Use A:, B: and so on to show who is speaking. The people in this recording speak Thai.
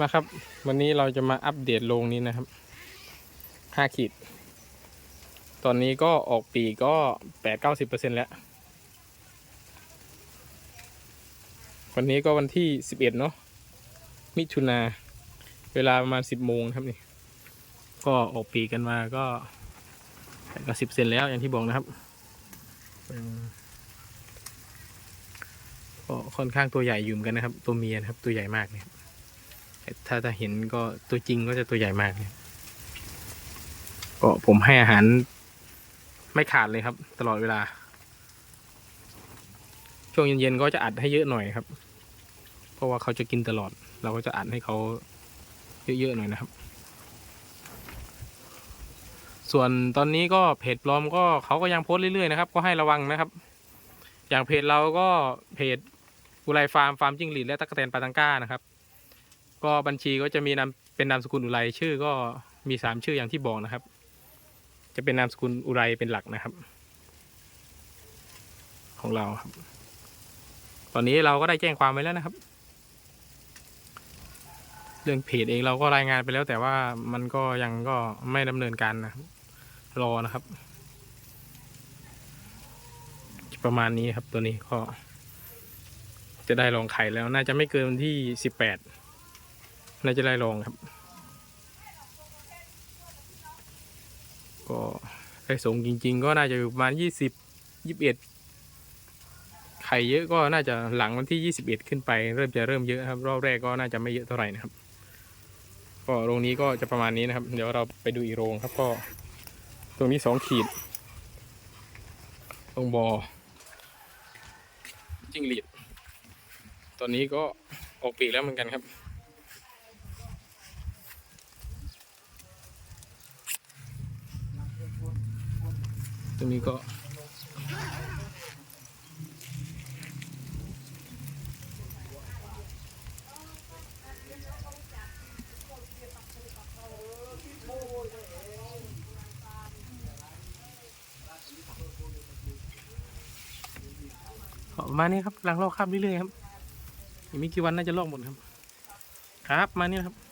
A: มาครับ วันนี้เราจะมาอัปเดตโรงนี้นะครับห้าขีด ตอนนี้ก็ออกปีกก็แปดเก้าสิบเปอร์เซ็นแล้ว วันนี้ก็วันที่สิบเอ็ดเนาะมิถุนาเวลาประมาณสิบโมงครับนี่ ก็ออกปีกันมาก็แปดเก้าสิบเซนแล้วอย่างที่บอกนะครับก็ค่อนข้างตัวใหญ่อยู่เหมือนกันนะครับ ตัวเมียนะครับ ตัวใหญ่มากเลยครับ ถ้าถ้าเห็นก็ตัวจริงก็จะตัวใหญ่มากเลยก็ผมให้อาหารไม่ขาดเลยครับ ตลอดเวลา ช่วงเย็นๆก็จะอัดให้เยอะหน่อยครับ เพราะว่าเขาจะกินตลอด เราก็จะอัดให้เขาเยอะๆหน่อยนะครับ ส่วนตอนนี้ก็เพจปลอมก็เขาก็ยังโพสต์เรื่อยๆนะครับ ก็ให้ระวังนะครับ อย่างเพจเราก็เพจอุไรฟาร์มฟาร์มจิ้งหรีดและตะกแตนปาตังก้านะครับ ก็บัญชีก็จะมีนามเป็นนามสกุลอุไรชื่อก็มีสามชื่ออย่างที่บอกนะครับ จะเป็นนามสกุลอุไรเป็นหลักนะครับ ของเราครับ ตอนนี้เราก็ได้แจ้งความไว้แล้วนะครับ เรื่องเพจเองเราก็รายงานไปแล้ว แต่ว่ามันก็ยังก็ไม่ดำเนินการนะครับรอนะครับ ประมาณนี้ครับตัวนี้ก็จะได้ลองไข่แล้วน่าจะไม่เกินวันที่สิบแปด น่าจะได้ลองครับ ก็ไข่สงจริง ๆ ก็น่าจะประมาณยี่สิบยี่สิบเอ็ดไข่เยอะก็น่าจะหลังวันที่ยี่สิบเอ็ดขึ้นไป เริ่มจะเริ่มเยอะครับ รอบแรกก็น่าจะไม่เยอะเท่าไหร่นะครับ ก็โรงนี้ก็จะประมาณนี้นะครับ เดี๋ยวเราไปดูอีกโรงครับก็ ตรงนี้สองขีด ตรงบอจิ้งหรีดตอนนี้ก็ออกปีกแล้วเหมือนกันครับ ตรงนี้ก็ มานี้ครับกำลังลอกคราบเรื่อยๆครับ อีกไม่กี่วันน่าจะลอกหมดครับ ครับ มานี่ครับ